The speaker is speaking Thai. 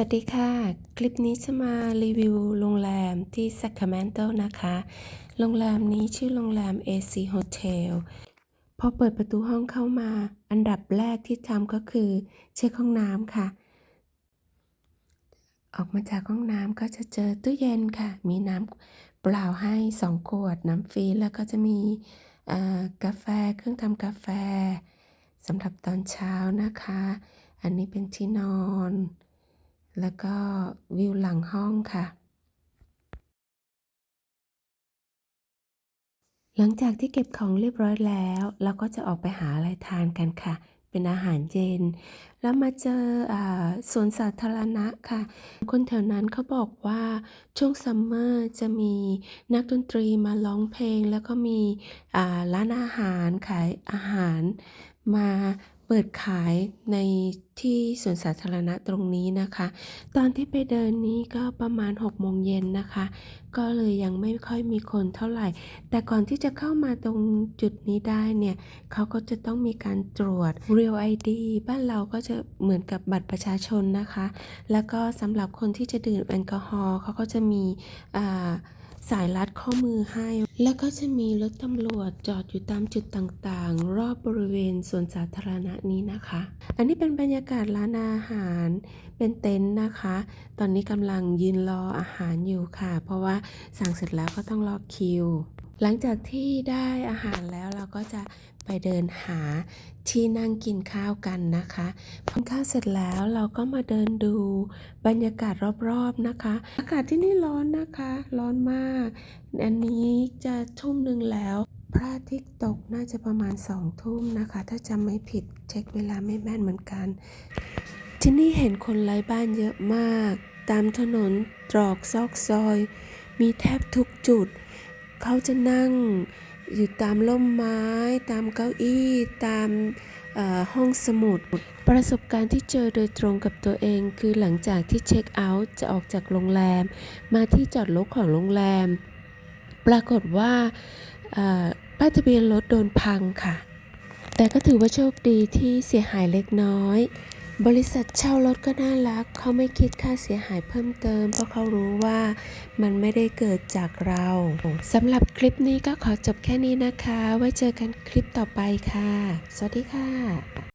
วัสดีค่ะ คลิปนี้จะมารีวิวโรงแรมที่ Sacramento นะคะ โรงแรมนี้ชื่อโรงแรม AC Hotel พอเปิดประตูห้องเข้ามา อันดับแรกที่ทำก็คือเช็คห้องน้ำค่ะ ออกมาจากห้องน้ำก็จะเจอตู้เย็นค่ะ มีน้ำเปล่าให้2ขวดน้ำฟรีแล้วก็จะมีกาแฟเครื่องทำกาแฟสำหรับตอนเช้านะคะ อันนี้เป็นที่นอน แล้วก็วิวหลังห้องค่ะ หลังจากที่เก็บของเรียบร้อยแล้ว เราก็จะออกไปหาอะไรทานกันค่ะ เป็นอาหารเย็น แล้วมาเจออาสวนสาธารณะค่ะ คนแถวนั้นเขาบอกว่าช่วงซัมเมอร์จะมีนักดนตรีมาร้องเพลง แล้วก็มีอ่าร้านอาหารขายอาหารมา เปิดขายในที่สวนสาธารณะตรงนี้นะคะ ตอนที่ไปเดินนี้ก็ประมาณ6โมงเย็นนะคะ ก็เลยยังไม่ค่อยมีคนเท่าไหร่ แต่ก่อนที่จะเข้ามาตรงจุดนี้ได้เนี่ยเขาก็จะต้องมีการตรวจ Real ID บ้านเราก็จะเหมือนกับบัตรประชาชนนะคะ แล้วก็สำหรับคนที่จะดื่มแอลกอฮอล์เขาก็จะมีอ่า สายรัดข้อมือให้ แล้วก็จะมีรถตำรวจจอดอยู่ตามจุดต่างๆ รอบบริเวณสวนสาธารณะนี้นะคะ อันนี้เป็นบรรยากาศร้านอาหาร เป็นเต็นท์นะคะ ตอนนี้กำลังยืนรออาหารอยู่ค่ะ เพราะว่าสั่งเสร็จแล้วก็ต้องรอคิว หลังจากที่ได้อาหารแล้วเราก็จะไปเดินหาที่นั่งกินข้าวกันนะคะกินข้าวเสร็จแล้วเราก็มาเดินดูบรรยากาศรอบๆนะคะ อากาศที่นี่ร้อนนะคะ ร้อนมาก อันนี้จะทุ่มหนึ่งแล้วพระอาทิตย์ตกน่าจะประมาณสองทุ่มนะคะ ถ้าจำไม่ผิดเช็คเวลาไม่แม่นเหมือนกัน ที่นี่เห็นคนไร้บ้านเยอะมาก ตามถนนตรอกซอกซอย มีแทบทุกจุด เขาจะนั่งอยู่ตามร่มไม้ ตามเก้าอี้ ตามห้องสมุด ประสบการณ์ที่เจอโดยตรงกับตัวเอง คือหลังจากที่เช็คเอาท์จะออกจากโรงแรม มาที่จอดรถของโรงแรม ปรากฏว่าป้ายทะเบียนรถโดนพังค่ะ แต่ก็ถือว่าโชคดีที่เสียหายเล็กน้อย บริษัทเช่ารถก็น่ารัก เขาไม่คิดค่าเสียหายเพิ่มเติม เพราะเขารู้ว่ามันไม่ได้เกิดจากเราสำหรับคลิปนี้ก็ขอจบแค่นี้นะคะ ไว้เจอกันคลิปต่อไปค่ะ สวัสดีค่ะ